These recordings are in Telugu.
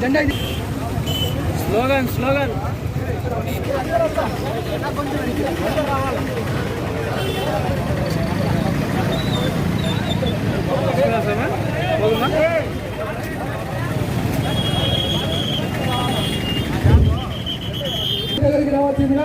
జెండా ఇది. స్లోగన్ స్లోగన్ దగ్గరికి రావాల్సిందిగా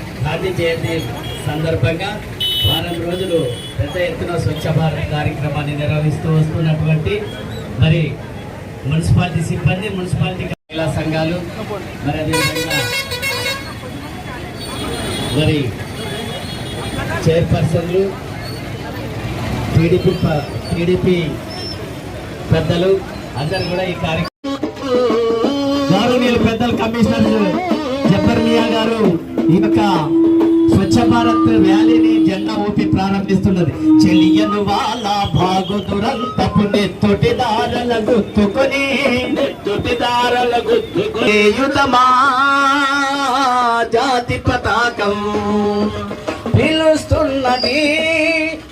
గాంధీ జయంతి సందర్భంగా వారం రోజులు పెద్ద ఎత్తున స్వచ్ఛ భారత్ కార్యక్రమాన్ని నిర్వహిస్తూ వస్తున్నటువంటి మరి మున్సిపాలిటీ సిబ్బంది మున్సిపాలిటీ మహిళా సంఘాలు మరి అదేవిధంగా మరి చైర్పర్సన్లు టీడీపీ టీడీపీ పెద్దలు అందరు కూడా ఈ కార్యక్రమం పెద్దలు కమిషనర్లు. ఈ యొక్క స్వచ్ఛ భారత్ ర్యాలీని జెండా ఊపి ప్రారంభిస్తున్నది. చెలియను వాళ్ళ భాగు దురంతపు నెత్తుటి దారల గుర్తుకొని నెత్తుటి దారల గుర్తుకొని యుధమా జాతి పతాకం? పిలుస్తున్నది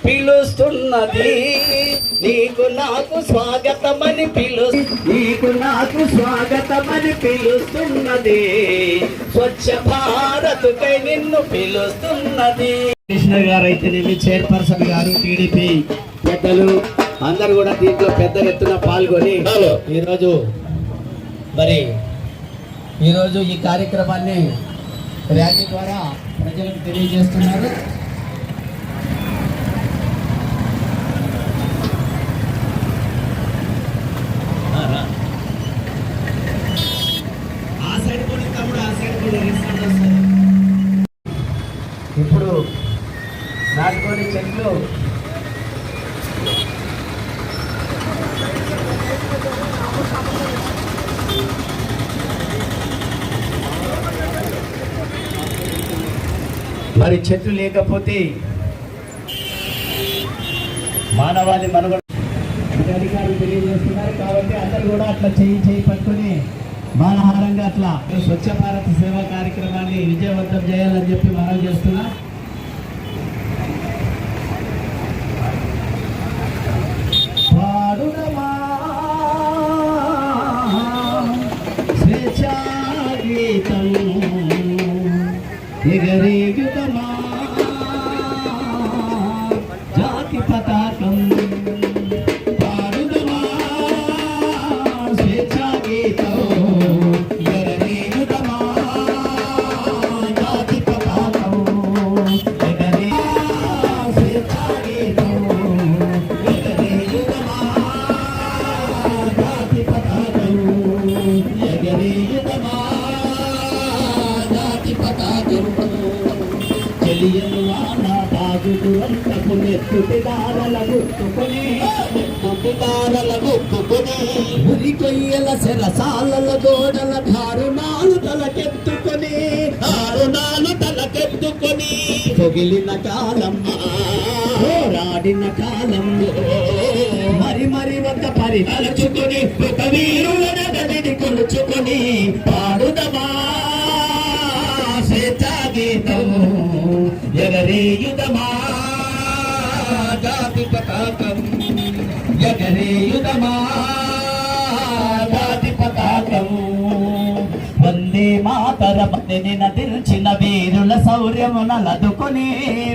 పిలుస్తున్నది. నీకు నాకు స్వాగతమని పిలు నీకు నాకు స్వాగతమని పిలుస్తున్నది. స్వచ్ఛ భారత్కై నిన్ను పిలుస్తున్నది. కృష్ణ గారు అయితేనేమి చైర్పర్సన్ గారు టీడీపీ పెద్దలు అందరు కూడా దీంట్లో పెద్ద ఎత్తున పాల్గొని ఈరోజు మరి ఈరోజు ఈ కార్యక్రమాన్ని ర్యాలీ ద్వారా ప్రజలకు తెలియజేస్తున్నారు ఆ సైడ్ కూడా తమ్ముడు ఆ సైడ్ కూడా రిసల్ట్ వస్తుంది ఇప్పుడు నాటుకోని మరి చెట్లు లేకపోతే మానవాళి మనుగడ అధికారులు తెలియజేస్తున్నారు కాబట్టి అందరు కూడా అట్లా చేయి చేయి పట్టుకుని మానహారంగా అట్లా స్వచ్ఛ భారత్ సేవా కార్యక్రమాన్ని విజయవంతం చేయాలని చెప్పి మనం చేస్తున్నాం. పాడుదమా స్వేచ్ఛా గీతం జాతి పతా అంతకు నెత్తుటి దారల గుర్తుకొని ఉరి కొయ్యల సెరసాలల గోడల దారుణాలు తలకెత్తుకొని దారుణాలు తలకెత్తుకొని పొగిలిన కాలం పోరాడిన కాలం మరి మరి వద్ద పరిమలచుకొని ఒక వీరుల నగదిని కొలుచుకొని పాడుదమా గీతం ఎగరేయుదమా జాతి పతాకం ఎగరేయుదమా జాతి పతాకం వందే మాతర పతిని నదిల్చిన వీరుల శౌర్యము నలదుకొని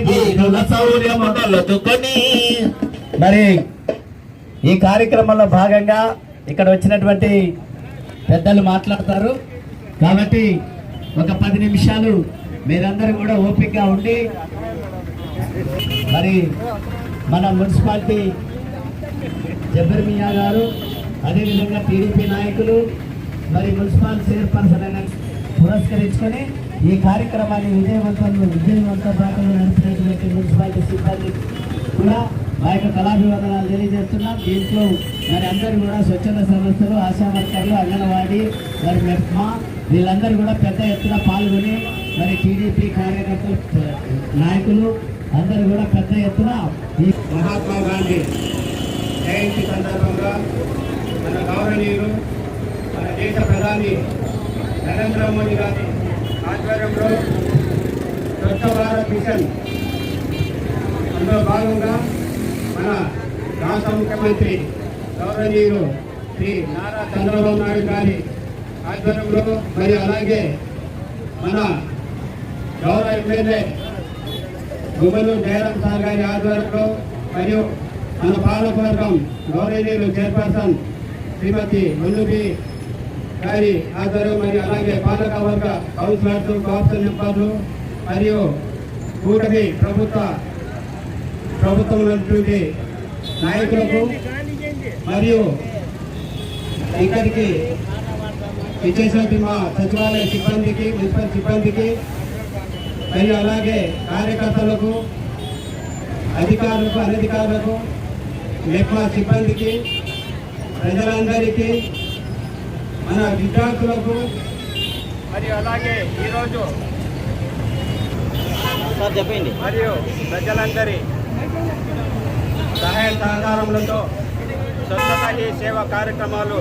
వీరుల శౌర్యము నలదుకొని మరి ఈ కార్యక్రమంలో భాగంగా ఇక్కడ వచ్చినటువంటి పెద్దలు మాట్లాడతారు. కాబట్టి ఒక పది నిమిషాలు మీరందరూ కూడా ఓపికగా ఉండి మరి మన మున్సిపాలిటీ జబ్బర్ మియా గారు అదేవిధంగా టీడీపీ నాయకులు మరి మున్సిపల్ చైర్పర్సన్ అయిన పురస్కరించుకొని ఈ కార్యక్రమాన్ని విజయవంతం విజయవంతపాఠంలో నడిపినటువంటి మున్సిపాలిటీ సిబ్బంది కూడా మా యొక్క కళాభివందనాలు తెలియజేస్తున్నాం. దీంట్లో మరి అందరూ కూడా స్వచ్ఛంద సంస్థలు ఆశా వర్కర్లు అంగన్వాడీ మరి మెప్మా వీళ్ళందరూ కూడా పెద్ద ఎత్తున పాల్గొని మరి టీడీపీ కార్యకర్తలు నాయకులు అందరూ కూడా పెద్ద ఎత్తున ఈ మహాత్మా గాంధీ జయంతి సందర్భంగా మన గౌరవనీయులు మన దేశ ప్రధాని నరేంద్ర మోడీ గారి ఆధ్వర్యంలో స్వచ్ఛ భారత్ మిషన్ అందులో భాగంగా మన రాష్ట్ర ముఖ్యమంత్రి గౌరవనీయులు శ్రీ నారా చంద్రబాబు నాయుడు గారి ఆధ్వర్యంలో మరియు అలాగే మన గౌరవ ఎమ్మెల్యే గుమ్మలు జయరాం సార్ గారి ఆధ్వర్యంలో మరియు మన పాలకవర్గం గౌరవనీయులు చైర్పర్సన్ శ్రీమతి మల్లుబి గారి ఆధ్వర్యం మరియు అలాగే పాలకవర్గ కౌన్సిలర్స్ కౌన్సిల్ మెంబర్లు మరియు కూటమి ప్రభుత్వ ప్రభుత్వం ఉన్నటువంటి నాయకులకు మరియు ఇక్కడికి ఇచ్చేసినటువంటి మా సచివాలయ సిబ్బందికి మున్సిపల్ సిబ్బందికి మరియు అలాగే కార్యకర్తలకు అధికారులకు అనధికారులకు మెప్మా సిబ్బందికి ప్రజలందరికీ మన విద్యార్థులకు మరియు అలాగే ఈరోజు సార్ చెప్పండి. మరియు ప్రజలందరి సహాయ సహకారములతో స్వచ్ఛత హీ సేవ కార్యక్రమాలు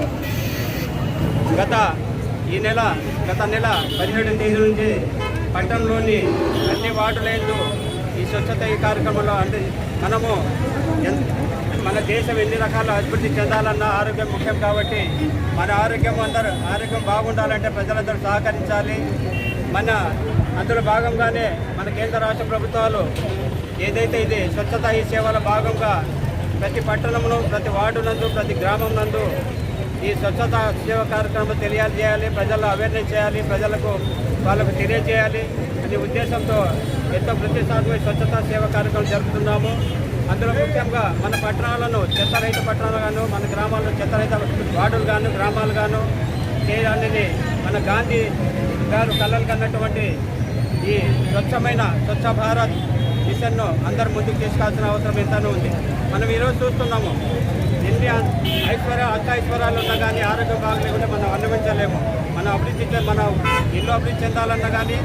గత ఈ నెల గత నెల పదిహేడు తేదీ నుంచి పట్టణంలోని అన్ని వార్డులందు ఈ స్వచ్ఛత ఈ కార్యక్రమంలో అంటే మనము ఎన్- మన దేశం ఎన్ని రకాల అభివృద్ధి చెందాలన్నా ఆరోగ్యం ముఖ్యం కాబట్టి మన ఆరోగ్యం అందరూ ఆరోగ్యం బాగుండాలంటే ప్రజలందరూ సహకరించాలి. మన అందులో భాగంగానే మన కేంద్ర రాష్ట్ర ప్రభుత్వాలు ఏదైతే ఇది స్వచ్ఛత ఈ సేవల భాగంగా ప్రతి పట్టణంలో ప్రతి వార్డు నందు ప్రతి గ్రామం నందు ఈ స్వచ్ఛత సేవ కార్యక్రమం తెలియజేయాలి ప్రజల్లో అవేర్నెస్ చేయాలి ప్రజలకు వాళ్ళకు తెలియజేయాలి అనే ఉద్దేశంతో ఎంతో ప్రతిష్టాత్మక స్వచ్ఛతా సేవ కార్యక్రమం జరుపుతున్నాము. అందులో ముఖ్యంగా మన పట్టణాలను చెత్తరహిత పట్టణాలు గాను మన గ్రామాల్లో చెత్తరహిత వార్డులు గాను గ్రామాలు గాను చేయాలని మన గాంధీ గారు కళ్ళలు కన్నటువంటి ఈ స్వచ్ఛమైన స్వచ్ఛ భారత్ మిషన్ను అందరు ముందుకు తీసుకాల్సిన అవసరం ఎంతనో ఉంది. మనం ఈరోజు చూస్తున్నాము ఎన్ని ఐశ్వర్య అష్ట ఐశ్వర్యాలు ఉన్నా కానీ ఆరోగ్యం బాగలేకుంటే మనం అనుభవించలేము. మన అభివృద్ధి చె- మన ఇల్లు అభివృద్ధి చెందాలన్నా కానీ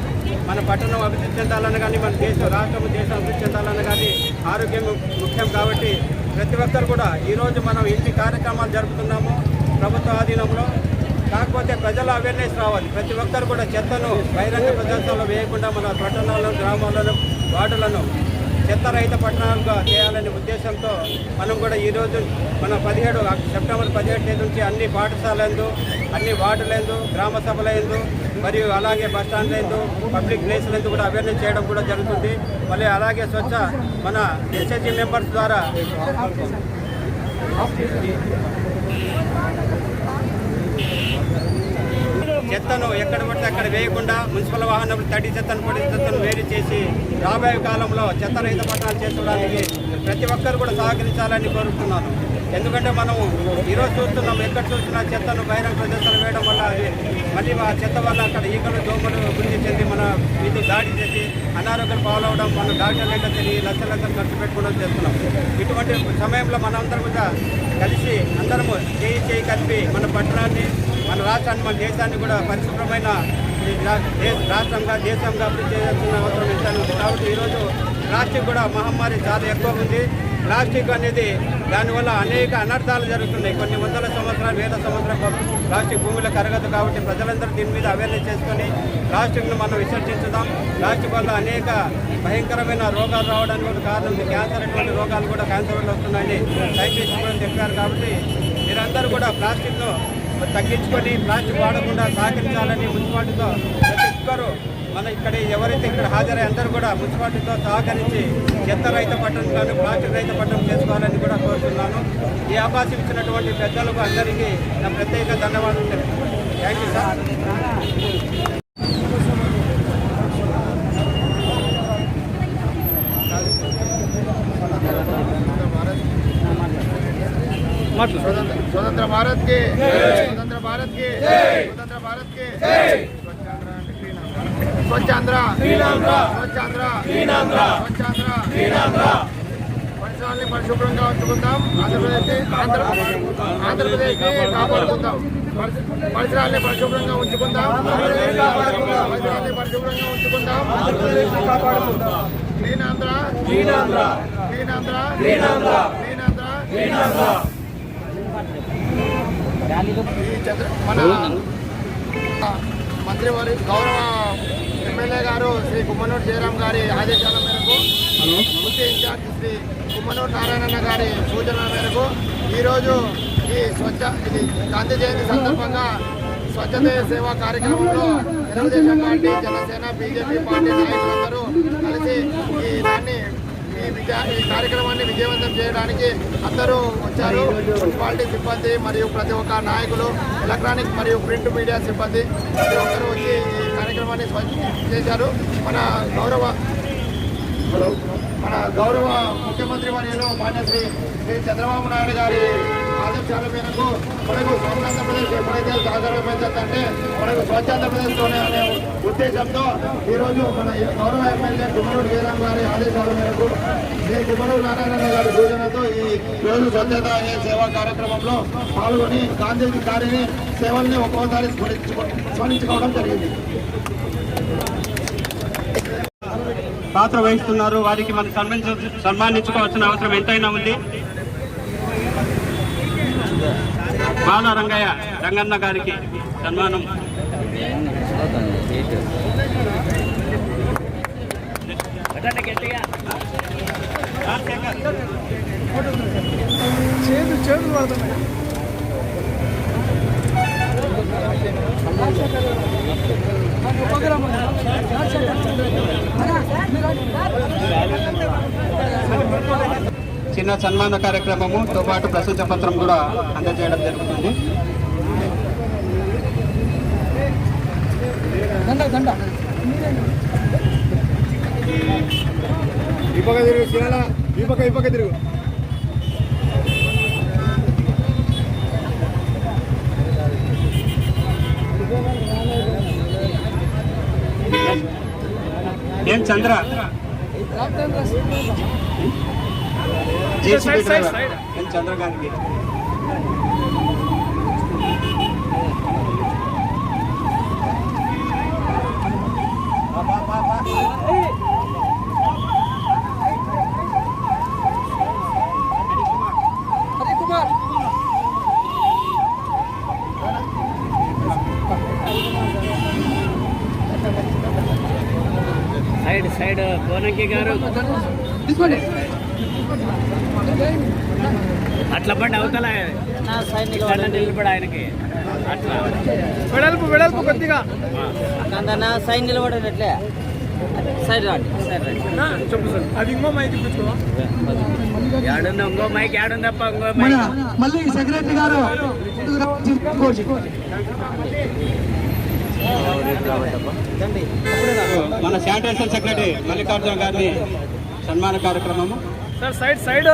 మన పట్టణం అభివృద్ధి చెందాలన్నా కానీ మన దేశం రాష్ట్రం దేశం అభివృద్ధి చెందాలన్నా కానీ ఆరోగ్యం ముఖ్యం కాబట్టి ప్రతి ఒక్కరు కూడా ఈరోజు మనం ఇంటి కార్యక్రమాలు జరుపుతున్నాము ప్రభుత్వ ఆధీనంలో కాకపోతే ప్రజల అవేర్నెస్ రావాలి. ప్రతి ఒక్కరు కూడా చెత్తను బహిరంగ ప్రదేశాల్లో వేయకుండా మన పట్టణాలను గ్రామాలను వార్డులను చెత్త రహిత పట్టణాలుగా చేయాలనే ఉద్దేశంతో మనం కూడా ఈరోజు మన పదిహేడు సెప్టెంబర్ పదిహేడు తేదీ నుంచి అన్ని పాఠశాలందు అన్ని వార్డులందు గ్రామ సభలందు మరియు అలాగే బస్ స్టాండ్లందు పబ్లిక్ ప్లేస్లందు కూడా అవేర్నెస్ చేయడం కూడా జరుగుతుంది. మళ్ళీ అలాగే స్వచ్ఛ మన ఎస్ఎస్జీ మెంబర్స్ ద్వారా చెత్తను ఎక్కడ పడితే అక్కడ వేయకుండా మున్సిపల్ వాహనాలు తడి చెత్తను పొడి చెత్తను వేరు చేసి రాబోయే కాలంలో చెత్త రహిత పట్టణాలు చేసుకోవడానికి ప్రతి ఒక్కరు కూడా సహకరించాలని కోరుతున్నాను. ఎందుకంటే మనం ఈరోజు చూస్తున్నాం ఎక్కడ చూసినా చెత్తను బహిరంగ ప్రదేశాలు వేయడం వల్ల అది మళ్ళీ ఆ చెత్త వల్ల అక్కడ ఈగలు దోమలు గురించి చెంది మన ఇది దాడి చేసి అనారోగ్యం పాలవడం మన డాక్టర్ లెక్క తెలియ లక్ష లక్షలు ఖర్చు పెట్టుకోవడం చేస్తున్నాం. ఇటువంటి సమయంలో మనందరం కూడా కలిసి అందరము చేయి చేయి కలిపి మన పట్టణాన్ని మన రాష్ట్రాన్ని మన దేశాన్ని కూడా పరిశుభ్రమైన రాష్ట్రంగా దేశంగా అభివృద్ధి చేయాల్సిన అవసరం ఇస్తాను కాబట్టి ఈరోజు ప్లాస్టిక్ కూడా మహమ్మారి చాలా ఎక్కువ ఉంది. ప్లాస్టిక్ అనేది దానివల్ల అనేక అనర్థాలు జరుగుతున్నాయి. కొన్ని వందల సంవత్సరాలు వేల సంవత్సరాలు ప్లాస్టిక్ భూమిలో కరగదు కాబట్టి ప్రజలందరూ దీని మీద అవేర్నెస్ చేసుకొని ప్లాస్టిక్ను మనం విసర్జించుదాం. ప్లాస్టిక్ వల్ల అనేక భయంకరమైన రోగాలు రావడానికి కూడా కారణం క్యాన్సర్ అటువంటి రోగాలు కూడా క్యాన్సర్ వల్ల వస్తున్నాయని సైంటిస్ట్ కూడా చెప్పారు. కాబట్టి మీరందరూ కూడా ప్లాస్టిక్ను తగ్గించుకొని ప్లాస్టిక్ వాడకుండా సహకరించాలని మున్సిపాలిటీతో ప్రతి ఒక్కరూ మన ఇక్కడ ఎవరైతే ఇక్కడ హాజరై అందరూ కూడా మున్సిపాలిటీతో సహకరించి చెత్త రైతు పట్టణం కానీ ప్లాస్టిక్ రైతు పట్టణం చేసుకోవాలని కూడా కోరుతున్నాను. ఈ అవకాశం ఇచ్చినటువంటి పెద్దలకు అందరికీ నా ప్రత్యేక ధన్యవాదాలు థ్యాంక్ యూ సార్. మాట్లాడు. స్వతంత్ర భారత్కి. స్వతంత్ర భారత్కి. స్వతంత్ర భారత్కి. స్వచ్ఛాంధ్ర స్వచ్ఛాంధ్ర. స్వచ్ఛాంధ్ర. పరిసరాల్ని పరిశుభ్రంగా ఉంచుకుందాం. ఆంధ్రప్రదేశ్ ఆంధ్ర ఆంధ్రప్రదేశ్ కాపాడుకుందాం. పరిస- పరిసరాల్ని పరిశుభ్రంగా ఉంచుకుందాం. పరిసరాల్ని పరిశుభ్రంగా ఉంచుకుందాం. క్లీనాంధ్ర క్లీనాంధ్ర క్లీనాంధ్ర క్లీనాంధ్ర ఈ చంద్ర మన మంత్రివారి గౌరవ ఎమ్మెల్యే గారు శ్రీ కుమ్మనూరు జయరాం గారి ఆదేశాల మేరకు ముఖ్య ఇన్ఛార్జ్ శ్రీ కుమ్మనూరు నారాయణన్న గారి సూచనల మేరకు ఈరోజు ఈ స్వచ్ఛ ఇది గాంధీ జయంతి సందర్భంగా స్వచ్ఛత సేవా కార్యక్రమంలో Telugu Desam party Jana Sena BJP party నాయకులందరూ కలిసి ఈ దాన్ని ఈ ఈ కార్యక్రమాన్ని విజయవంతం చేయడానికి అందరూ వచ్చారు. మున్సిపాలిటీ సిబ్బంది మరియు ప్రతి ఒక్క నాయకులు ఎలక్ట్రానిక్ మరియు ప్రింట్ మీడియా సిబ్బంది ప్రతి ఒక్కరు వచ్చి ఈ కార్యక్రమాన్ని చేశారు. మన గౌరవ మన గౌరవ ముఖ్యమంత్రి వర్యులు మాన్యశ్రీ శ్రీ చంద్రబాబు నాయుడు గారి ఆదేశాల మేరకు మనకు స్వచ్ఛాంధ్రప్రదేశ్ ఎప్పుడైతే సాధారణ పెంచుతుంటే మనకు స్వచ్ఛాంధ్రప్రదేశ్లోనే అనే ఉద్దేశంతో ఈరోజు మన గౌరవ ఎమ్మెల్యే కుమరుడు వీరం గారి ఆదేశాల మేరకు శ్రీ కుమరుడు నారాయణ గారి సూచనతో ఈ రోజు స్వచ్ఛత అనే సేవా కార్యక్రమంలో పాల్గొని గాంధీజీ గారిని సేవల్ని ఒక్కోసారి స్మరించుకో స్మరించుకోవడం జరిగింది పాత్ర వహిస్తున్నారు. వారికి మనం సన్మానించ సన్మానించుకోవాల్సిన అవసరం ఎంతైనా ఉంది. బాల రంగయ్య రంగన్న గారికి సన్మానం. చేతులు చేతులు పడుతున్నాయి చిన్న సన్మాన కార్యక్రమముతో పాటు ప్రశంస పత్రం కూడా అందజేయడం జరుగుతుంది. పక్క తిరుగు ఏం చంద్ర? జేసీబీ డ్రైవర్ ఎం చంద్ర గారికి హరి కుమార్ సైడ్ సైడ్ కోనంకి గారు తీసుకోండి అట్లా బండి అవతల నిలబడి ఆయనకి అట్లా. వెడల్పు వెడల్పు కొద్దిగా. కాందన్న సైడ్ నిలబడేటట్లే సైడ్ రండి సైడ్ రండి. చెప్పు సార్. అది ఇంకో మైక్ ఏడుందో ఇంకో మైక్ ఏడుందప్ప ఇంకో మన మైక్ మళ్ళీ సెక్రటరీ గారు. మన శానిటేషన్ సెక్రటరీ మల్లికార్జున గారిని సన్మాన కార్యక్రమము. Sir side side.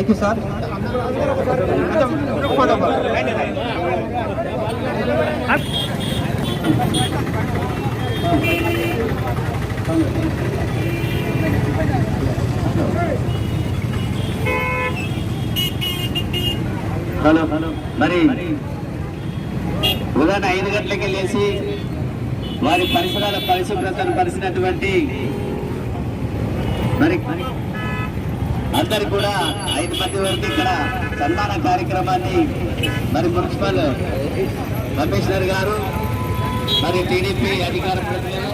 Thank you sir hello. మరి ఉదయం ఐదు గంటలకి లేచి వారి పరిసరాల పరిశుభ్రతను పరిచినటువంటి మరి అందరు కూడా ఐదు మంది వరకు ఇక్కడ సన్మాన కార్యక్రమాన్ని మరి మున్సిపల్ కమిషనర్ గారు మరి టీడీపీ అధికార ప్రతినిధులు